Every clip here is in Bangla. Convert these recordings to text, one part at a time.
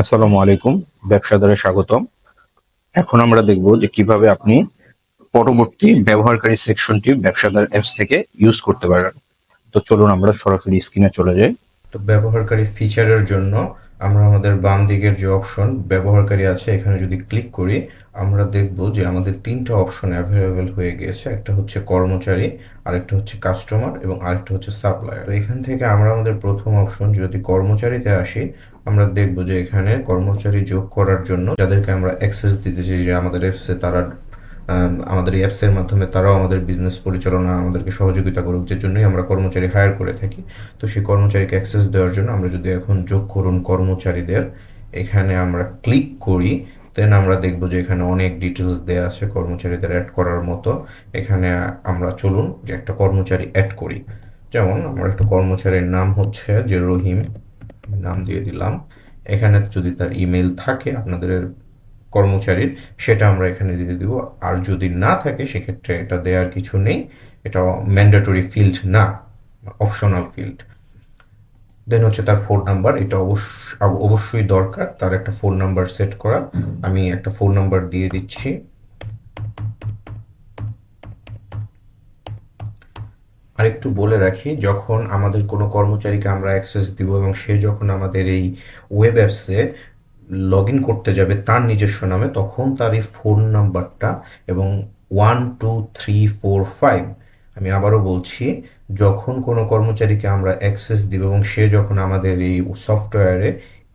আসসালামু আলাইকুম। ব্যবসাদারে স্বাগতম। এখন আমরা দেখব যে কীভাবে আপনি পরবর্তী ব্যবহারকারী সেকশনটি ব্যবসাদার অ্যাপস থেকে ইউজ করতে পারেন তো চলুন আমরা সরাসরি স্ক্রিনে চলে যাই। তো ব্যবহারকারী ফিচারের জন্য আমরা আমাদের বাম দিকের যে অপশন ব্যবহারকারী আছে, এখানে যদি ক্লিক করি, আমরা দেখব যে আমাদের তিনটা অপশন অ্যাভেলেবেল হয়ে গিয়েছে একটা হচ্ছে কর্মচারী, আরেকটা হচ্ছে কাস্টমার এবং আরেকটা হচ্ছে সাপ্লায়ার এখান থেকে আমরা আমাদের প্রথম অপশন যদি কর্মচারীতে আসি আমরা দেখব যে এখানে কর্মচারী যোগ করার জন্য যাদেরকে আমরা অ্যাক্সেস দিতে চাই যে আমাদের অ্যাপসে তারা আম, আমাদের এই অ্যাপসের মাধ্যমে তারাও আমাদের বিজনেস পরিচালনা আমাদেরকে সহযোগিতা করুক যে জন্যই আমরা কর্মচারী হায়ার করে থাকি। তো সেই কর্মচারীকে অ্যাক্সেস দেওয়ার জন্য আমরা যদি এখন যোগ করুন কর্মচারীদের এখানে আমরা ক্লিক করি দেন আমরা দেখব যে এখানে অনেক ডিটেলস দেওয়া আছে কর্মচারীদের অ্যাড করার মতো। এখানে আমরা চলুন যে একটা কর্মচারী অ্যাড করি। যেমন আমার একটা কর্মচারীর নাম হচ্ছে যে রহিম। আমি নাম দিয়ে দিলাম। এখানে যদি তার ইমেল থাকে আপনাদের কর্মচারীর, সেটা আমরা এখানে দিয়ে দিব। আর যদি না থাকে, সেক্ষেত্রে এটা দেওয়ার কিছু নেই। এটা ম্যান্ডেটরি ফিল্ড না অপশনাল ফিল্ড দেন হচ্ছে তার ফোন নাম্বার এটা অবশ্য, অবশ্যই দরকার। তার একটা ফোন নাম্বার সেট করা আমি একটা ফোন নাম্বার দিয়ে দিচ্ছি। আরেকটু বলে রাখি, যখন আমাদের কোনো কর্মচারীকে আমরা অ্যাক্সেস দিব এবং সে যখন আমাদের এই ওয়েব অ্যাপসে লগ ইন করতে যাবে তার নিজস্ব নামে, তখন তার এই ফোন নাম্বারটা এবং one two three four five আমি আবারও বলছি, যখন কোনো কর্মচারীকে আমরা অ্যাক্সেস দিব এবং সে যখন আমাদের এই সফটওয়্যারে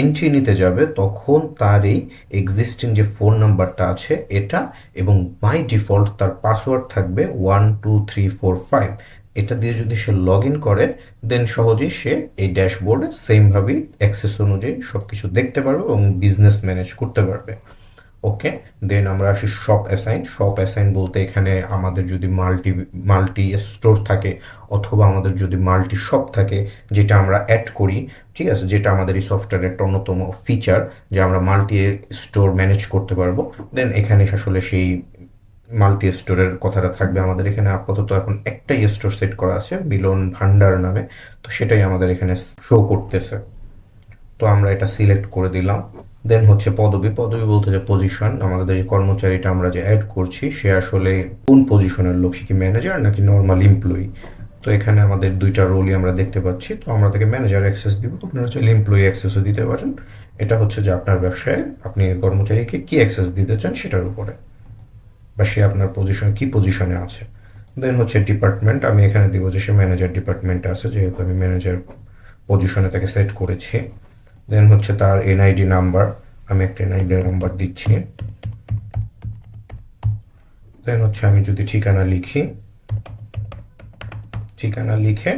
এন্ট্রি নিতে যাবে, তখন তার এই এক্সিস্টিং যে ফোন নাম্বারটা আছে, এটা এবং বাই ডিফল্ট তার পাসওয়ার্ড থাকবে one two three four five এটা দিয়ে যদি সে লগ ইন করে দেন সহজেই সে এই ড্যাশবোর্ডে সেমভাবেই অ্যাক্সেস অনুযায়ী সব কিছু দেখতে পারবে এবং বিজনেস ম্যানেজ করতে পারবে। ওকে দেন আমরা আসি শপ অ্যাসাইন শপ অ্যাসাইন বলতে এখানে আমাদের যদি মাল্টি মাল্টি স্টোর থাকে অথবা আমাদের যদি মাল্টি শপ থাকে, যেটা আমরা অ্যাড করি, ঠিক আছে? যেটা আমাদের এই সফটওয়্যারের একটা অন্যতম ফিচার যে আমরা মাল্টি স্টোর ম্যানেজ করতে পারব। দেন এখানে আসলে সেই মাল্টি স্টোরের কথাটা থাকবে আমাদের এখানে। আপাতত এখন একটাই স্টোর সেট করা আছে বিলন ভান্ডার নামে। তো সেটাই আমাদের এখানে শো করতেছে। তো আমরা এটা সিলেক্ট করে দিলাম। দেন হচ্ছে পদবি। পদবি বলতে যে পজিশন আমাদের যে কর্মচারীটা আমরা যে অ্যাড করছি, সে আসলে কোন পজিশনের লোক? সে কি ম্যানেজার নাকি নর্মাল এমপ্লয়ি তো এখানে আমাদের দুইটা রোলই আমরা দেখতে পাচ্ছি। তো আমরা তাকে ম্যানেজার অ্যাক্সেস দিব। আপনারা চাইলে এমপ্লয়ি অ্যাক্সেসও দিতে পারেন। এটা হচ্ছে যে আপনার ব্যবসায় আপনি কর্মচারীকে কি অ্যাক্সেস দিতে চান সেটার উপরে। বা সে আপনার পজিশন কি পজিশনে আছে? দেন হচ্ছে ডিপার্টমেন্ট আমি এখানে দিব যে সে ম্যানেজার ডিপার্টমেন্টে আছে, যেহেতু আমি ম্যানেজার পজিশনে তাকে সেট করেছি। দেন হচ্ছে তার এনআইডি নাম্বার আমি একটা এনআইডি নাম্বার দিচ্ছি। দেন হচ্ছে আমি যদি ঠিকানা লিখি, ঠিকানা লিখে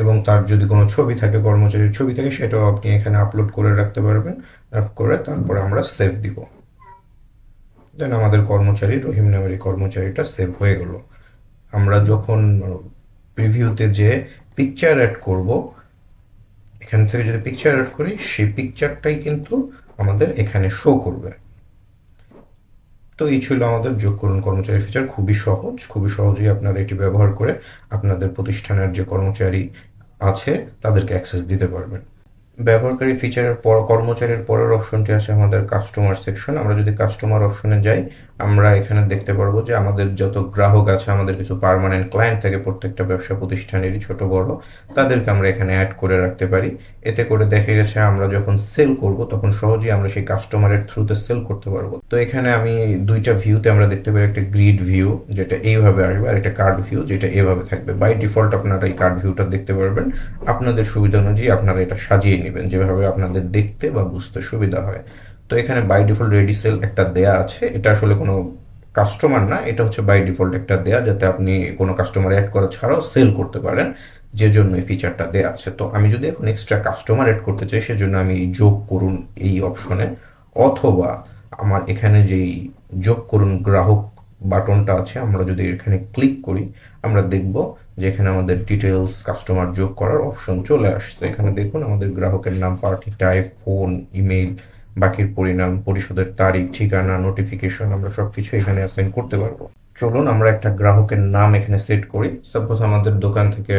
এবং তার যদি কোনো ছবি থাকে, কর্মচারীর ছবি থাকে, সেটাও আপনি এখানে আপলোড করে রাখতে পারবেন। করে তারপরে আমরা সেভ দিব। দেন আমাদের কর্মচারী, রহিম নামের এই কর্মচারীটা সেভ হয়ে গেল। আমরা যখন প্রিভিউতে যে পিকচার অ্যাড করব, এখান থেকে যদি পিকচার অ্যাড করি, সেই পিকচারটাই কিন্তু আমাদের এখানে শো করবে। তো এই ছিল আমাদের যোগ করুন কর্মচারী ফিচার খুবই সহজ, খুবই সহজেই আপনারা এটি ব্যবহার করে আপনাদের প্রতিষ্ঠানের যে কর্মচারী আছে, তাদেরকে অ্যাক্সেস দিতে পারবেন। ব্যবহারকারী ফিচারের পর, কর্মচারীর পরের অপশনটি আছে আমাদের কাস্টমার সেকশন আমরা যদি কাস্টমার অপশনে যাই আমরা এখানে দেখতে পারব যে আমাদের যত গ্রাহক আছে, আমাদের কিছু পার্মানেন্ট ক্লায়েন্ট থাকে প্রত্যেকটা ব্যবসা প্রতিষ্ঠানেরই ছোট বড়, তাদেরকে আমরা এখানে অ্যাড করে রাখতে পারি। এতে করে দেখা গেছে আমরা যখন সেল করব, তখন সহজেই আমরা সেই কাস্টমারের থ্রুতে সেল করতে পারব। তো এখানে আমি দুইটা ভিউতে আমরা দেখতে পাই, একটা গ্রিড ভিউ যেটা এইভাবে আসবে, আর একটা কার্ড ভিউ যেটা এভাবে থাকবে। বাই ডিফল্ট আপনারা এই কার্ড ভিউটা দেখতে পারবেন। আপনাদের সুবিধা অনুযায়ী আপনারা এটা সাজিয়ে নেবেন, যেভাবে আপনাদের দেখতে বা বুঝতে সুবিধা হয়। তো এখানে বাই ডিফল্ট রেডি সেল একটা দেয়া আছে। এটা আসলে কোনো কাস্টমার না, এটা হচ্ছে বাই ডিফল্ট একটা দেয়া যাতে আপনি কোনো কাস্টমার অ্যাড করা ছাড়াও সেল করতে পারেন। যে জন্য এই ফিচারটা দেয়া আছে। তো আমি যদি এখন এক্সট্রা কাস্টমার অ্যাড করতে চাই, সেজন্য আমি যোগ করুন এই অপশনে অথবা আমার এখানে যেই যোগ করুন গ্রাহক বাটনটা আছে, আমরা যদি এখানে ক্লিক করি, আমরা দেখব যে এখানে আমাদের ডিটেলস কাস্টমার যোগ করার অপশন চলে আসছে। এখানে দেখুন আমাদের গ্রাহকের নাম, পার্টি টাইপ ফোন ইমেল বাকির পরিণাম, পরিশোধের তারিখ, ঠিকানা নোটিফিকেশন আমরা সব কিছু এখানে অ্যাসাইন করতে পারব। চলুন, আমরা একটা গ্রাহকের নাম এখানে সেট করি। সাপোজ আমাদের দোকান থেকে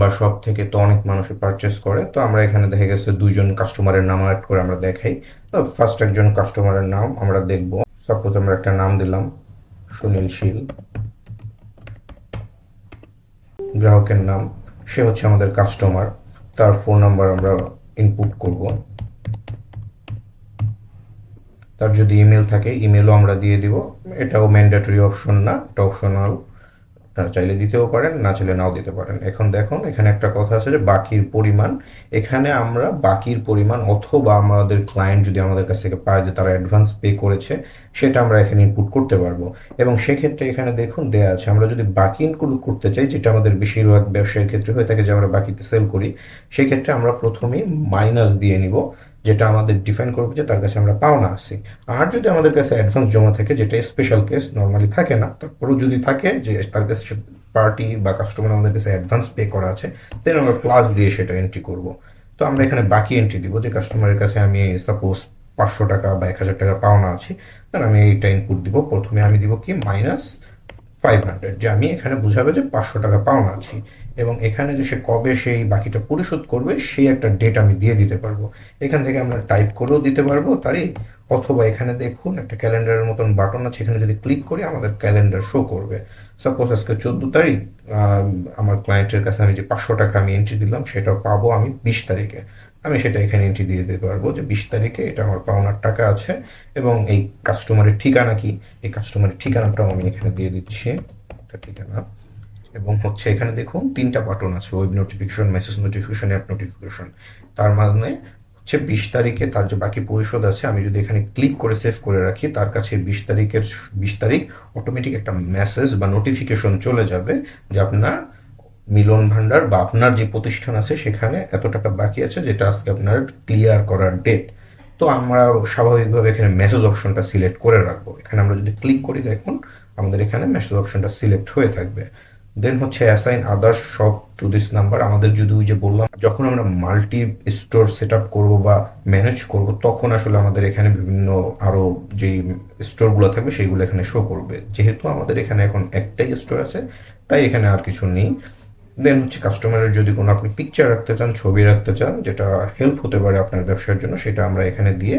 বা শপ থেকে তো অনেক মানুষই পারচেস করে, তো আমরা এখানে দেখা গেছে দুইজন কাস্টমারের নাম অ্যাড করে আমরা দেখাই। তো ফার্স্ট একজন কাস্টমারের নাম আমরা দেখব। সাপোজ আমরা একটা নাম দিলাম, সুনীল শীল। গ্রাহকের নাম, সে হচ্ছে আমাদের কাস্টমার তার ফোন নাম্বার আমরা ইনপুট করব। তার যদি ইমেল থাকে ইমেলও আমরা দিয়ে দিব। এটাও ম্যান্ডেটরি অপশন না, এটা অপশনাল আপনারা চাইলে দিতেও পারেন, না চাইলে নাও দিতে পারেন। এখন দেখুন, এখানে একটা কথা আছে যে বাকির পরিমাণ, এখানে আমরা বাকির পরিমাণ অথবা আমাদের ক্লায়েন্ট যদি আমাদের কাছ থেকে পায় যে তারা অ্যাডভান্স পে করেছে, সেটা আমরা এখানে ইনপুট করতে পারব। এবং সেক্ষেত্রে এখানে দেখুন, দেয়া আছে, আমরা যদি বাকি ইনক্লুড করতে চাই, যেটা আমাদের বেশিরভাগ ব্যবসায়ের ক্ষেত্রে হয়ে থাকে যে আমরা বাকিতে সেল করি, সেক্ষেত্রে আমরা প্রথমেই মাইনাস দিয়ে নিব। যেটা আমাদের ডিফাইন করবে যে তার কাছে আমরা পাওনা আছি। আর যদি আমাদের কাছে অ্যাডভান্স জমা থাকে, যেটা স্পেশাল কেস নর্মালি থাকে না। তারপরেও যদি থাকে যে তার কাছে পার্টি বা কাস্টমার আমাদের কাছে অ্যাডভান্স পে করা আছে দেন আমরা প্লাস দিয়ে সেটা এন্ট্রি করব। তো আমরা এখানে বাকি এন্ট্রি দিব যে কাস্টমারের কাছে আমি সাপোজ পাঁচশো টাকা বা এক হাজার টাকা পাওনা আছে তাহলে আমি এইটা ইনপুট দিব। প্রথমে আমি দিব কি? মাইনাস ফাইভ হান্ড্রেড যে আমি এখানে বুঝাবে যে পাঁচশো টাকা পাওনা আছি। এবং এখানে যে সে কবে সেই বাকিটা পরিশোধ করবে, সেই একটা ডেট আমি দিয়ে দিতে পারব। এখান থেকে আমরা টাইপ করেও দিতে পারব তারিখ অথবা এখানে দেখুন একটা ক্যালেন্ডারের মতন বাটন আছে, এখানে যদি ক্লিক করি আমাদের ক্যালেন্ডার শো করবে। সাপোজ আজকে চোদ্দ তারিখ আমার ক্লায়েন্টের কাছে আমি যে পাঁচশো টাকা আমি এন্ট্রি দিলাম সেটা পাবো আমি বিশ তারিখে। আমি সেটা এখানে এন্ট্রি দিয়ে দিতে পারব যে বিশ তারিখে এটা আমার পাওনার টাকা আছে এবং এই কাস্টমারের ঠিকানা কি? এই কাস্টমারের ঠিকানাটাও আমি এখানে দিয়ে দিচ্ছি, একটা ঠিকানা। এবং হচ্ছে এখানে দেখুন, তিনটা বাটন আছে web notification message notification app notification তার মানে হচ্ছে বিশ তারিখে তার যে বাকি পরিশোধ আছে, আমি যদি এখানে ক্লিক করে সেভ করে রাখি, তার কাছে বিশ তারিখের, বিশ তারিখ অটোমেটিক একটা মেসেজ বা নোটিফিকেশন চলে যাবে যে আপনার মিলন ভান্ডার বা আপনার যে প্রতিষ্ঠান আছে সেখানে এত টাকা বাকি আছে যেটা আজকে আপনার ক্লিয়ার করার ডেট তো আমরা স্বাভাবিকভাবে এখানে মেসেজ অপশনটা সিলেক্ট করে রাখব। এখানে আমরা যদি ক্লিক করি, দেখুন আমাদের এখানে মেসেজ অপশনটা সিলেক্ট হয়ে থাকবে। দেন হচ্ছে অ্যাসাইন আদার্স সব টু দিস নাম্বার আমাদের যদি ওই যে বললাম, যখন আমরা মাল্টি স্টোর সেট আপ করব বা ম্যানেজ করব, তখন আসলে আমাদের এখানে বিভিন্ন আরও যেই স্টোরগুলো থাকবে, সেইগুলো এখানে শো করবে। যেহেতু আমাদের এখানে এখন একটাই স্টোর আছে, তাই এখানে আর কিছু নেই। দেন হচ্ছে কাস্টমারের যদি কোনো আপনি পিকচার রাখতে চান, ছবি রাখতে চান, যেটা হেল্প হতে পারে আপনার ব্যবসার জন্য, সেটা আমরা এখানে দিয়ে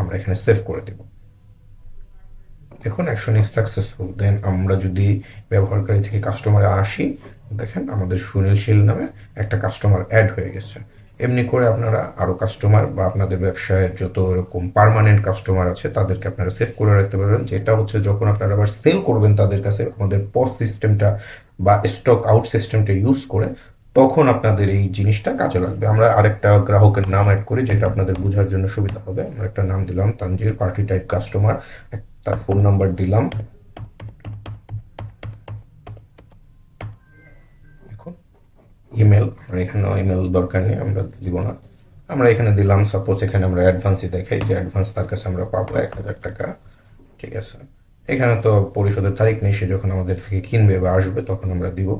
আমরা এখানে সেভ করে দেব। দেখুন অ্যাকশন ইজ সাকসেসফুল দেন আমরা যদি ব্যবহারকারী থেকে কাস্টমারে আসি, দেখেন আমাদের সুনীল শীল নামে একটা কাস্টমার অ্যাড হয়ে গেছে। এমনি করে আপনারা আরও কাস্টমার বা আপনাদের ব্যবসায়ের যত এরকম পার্মানেন্ট কাস্টমার আছে, তাদেরকে আপনারা সেভ করে রাখতে পারবেন। যেটা হচ্ছে যখন আপনারা আবার সেল করবেন তাদের কাছে, আমাদের পস সিস্টেমটা বা স্টক আউট সিস্টেমটা ইউজ করে, তখন আপনাদের এই জিনিসটা কাজে লাগবে। আমরা আরেকটা গ্রাহকের নাম অ্যাড করি, যেটা আপনাদের বোঝার জন্য সুবিধা হবে। আমরা একটা নাম দিলাম, তানজির পার্টি টাইপ কাস্টমার তার ফোন নাম্বার দিলাম। ইমেল আমরা এখানে ইমেল দরকার নেই, আমরা দিব না। আমরা এখানে দিলাম সাপোজ এখানে আমরা অ্যাডভান্সই দেখাই যে অ্যাডভান্স তার কাছে আমরা পাবো এক হাজার টাকা, ঠিক আছে? এখানে তো পরিশোধের তারিখ নেই, সে যখন আমাদের থেকে কিনবে বা আসবে তখন আমরা দিব,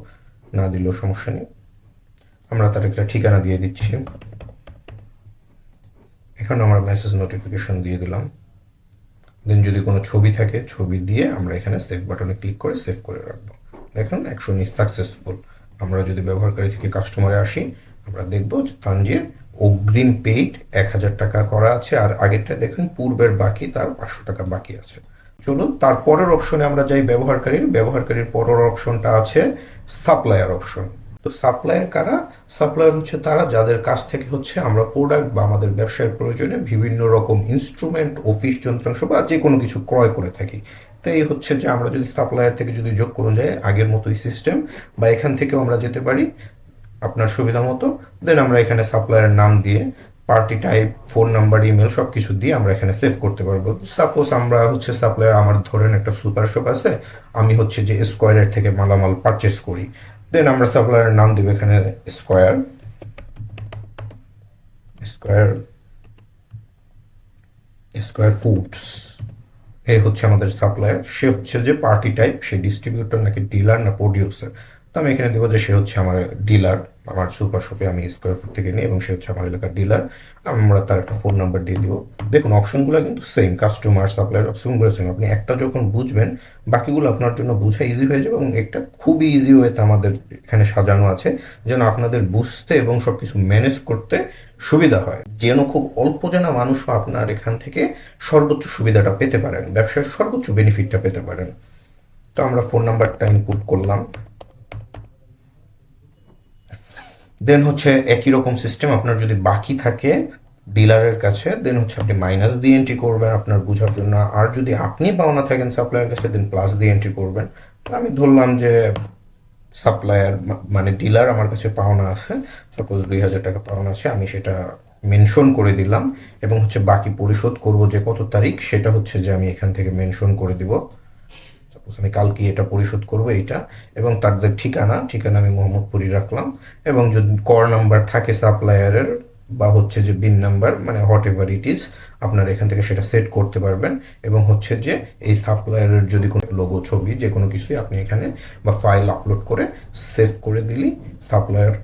না দিলেও সমস্যা নেই। আমরা তার একটা ঠিকানা দিয়ে দিচ্ছি। এখন আমরা মেসেজ নোটিফিকেশন দিয়ে দিলাম। দেন যদি কোনো ছবি থাকে, ছবি দিয়ে আমরা এখানে সেভ বাটনে ক্লিক করে সেভ করে রাখব। দেখুন অ্যাকশন ইজ সাকসেসফুল আমরা যদি ব্যবহারকারী থেকে কাস্টমারে আসি, আমরা দেখব যে তানজির অগ্রিম পেইড এক হাজার টাকা করা আছে আর আগেরটা দেখেন পূর্বের বাকি, তার পাঁচশো টাকা বাকি আছে। চলুন, তারপরের অপশনে আমরা যাই ব্যবহারকারীর। ব্যবহারকারীর পরের অপশনটা আছে সাপ্লায়ার অপশন তো সাপ্লায়ার কারা? সাপ্লায়ার হচ্ছে তারা যাদের কাছ থেকে হচ্ছে আমরা প্রোডাক্ট বা আমাদের ব্যবসায়ের প্রয়োজনে বিভিন্ন রকম ইনস্ট্রুমেন্ট অফিস যন্ত্রাংশ বা যে কোনো কিছু ক্রয় করে থাকি। তো এই হচ্ছে যে আমরা যদি সাপ্লায়ার থেকে যদি যোগ করুন যায় আগের মতোই সিস্টেম বা এখান থেকেও আমরা যেতে পারি আপনার সুবিধা মতো দেন আমরা এখানে সাপ্লায়ার নাম দিয়ে party type phone number email সব কিছু দিয়ে আমরা এখানে সেভ করতে পারব। সাপোজ আমরা হচ্ছে সাপ্লায়ার আমার ধরেন একটা সুপার শপ আছে, আমি হচ্ছে যে স্কোয়ারের থেকে মালামাল পারচেস করি। দেন আমরা সাপ্লায়ারের নাম দেবো এখানে স্কোয়ার স্কোয়ার স্কোয়ার ফুডস এই হচ্ছে আমাদের সাপ্লায়ার সে হচ্ছে যে পার্টি টাইপ সে ডিস্ট্রিবিউটর নাকি ডিলার না প্রডিউসার তো আমি এখানে দেবো যে সে হচ্ছে আমার ডিলার আমার সুপার শপে আমি স্কোয়ার ফুট থেকে নিই এবং সে হচ্ছে আমার এলাকার ডিলার আমরা তার একটা ফোন নাম্বার দিয়ে দিব। দেখুন অপশনগুলো কিন্তু সেম কাস্টমার সাপ্লায়ার অপশনগুলো সেম আপনি একটা যখন বুঝবেন, বাকিগুলো আপনার জন্য বোঝা ইজি হয়ে যাবে এবং একটা খুবই ইজি ওয়েতে আমাদের এখানে সাজানো আছে, যেন আপনাদের বুঝতে এবং সব কিছু ম্যানেজ করতে সুবিধা হয়। যেন খুব অল্প জানা মানুষও আপনার এখান থেকে সর্বোচ্চ সুবিধাটা পেতে পারেন, ব্যবসার সর্বোচ্চ বেনিফিটটা পেতে পারেন। তো আমরা ফোন নাম্বারটা ইনপুট করলাম। দেন হচ্ছে একই রকম সিস্টেম আপনার যদি বাকি থাকে ডিলারের কাছে দেন হচ্ছে আপনি মাইনাস দিয়ে এন্ট্রি করবেন আপনার বোঝার জন্য। আর যদি আপনি পাওনা থাকেন সাপ্লায়ার কাছে দেন প্লাস দিয়ে এন্ট্রি করবেন। আমি ধরলাম যে সাপ্লায়ার মানে ডিলার আমার কাছে পাওনা আছে সাপোজ দুই হাজার টাকা পাওনা আছে, আমি সেটা মেনশন করে দিলাম। এবং হচ্ছে বাকি পরিশোধ করব যে কত তারিখ, সেটা হচ্ছে যে আমি এখান থেকে মেনশন করে দিব। আমি কালকে এটা পরিশোধ করব এটা এবং তাদের ঠিকানা ঠিকানা আমি মোহাম্মদপুরি রাখলাম, এবং যদি কর নাম্বার থাকে সাপ্লায়ারের বা হচ্ছে যে বিন নাম্বার মানে হোয়াট এভার ইট ইজ আপনারা এখান থেকে সেটা সেট করতে পারবেন, এবং হচ্ছে যে এই সাপ্লায়ারের যদি কোনো লোগো ছবি, যে কোনো কিছুই আপনি এখানে বা ফাইল আপলোড করে সেভ করে দিলেই সাপ্লায়ার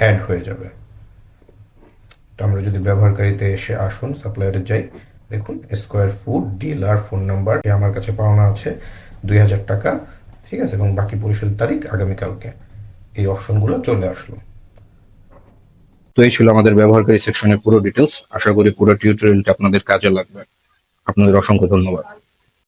অ্যাড হয়ে যাবে। তো আমরা যদি ব্যবহারকারীতে এসে আসুন সাপ্লায়ারে যাই, দেখুন square food dealer phone number আমার কাছে পাওনা আছে। দুই হাজার টাকা, ঠিক আছে? এবং বাকি পরিশোধের তারিখ আগামীকালকে। এই অপশনগুলো চলে আসলো। তো এই ছিল আমাদের ব্যবহারকারী সেকশনের পুরো ডিটেলস আশা করি পুরো টিউটোরিয়ালটা আপনাদের কাজে লাগবে। আপনাদের অসংখ্য ধন্যবাদ।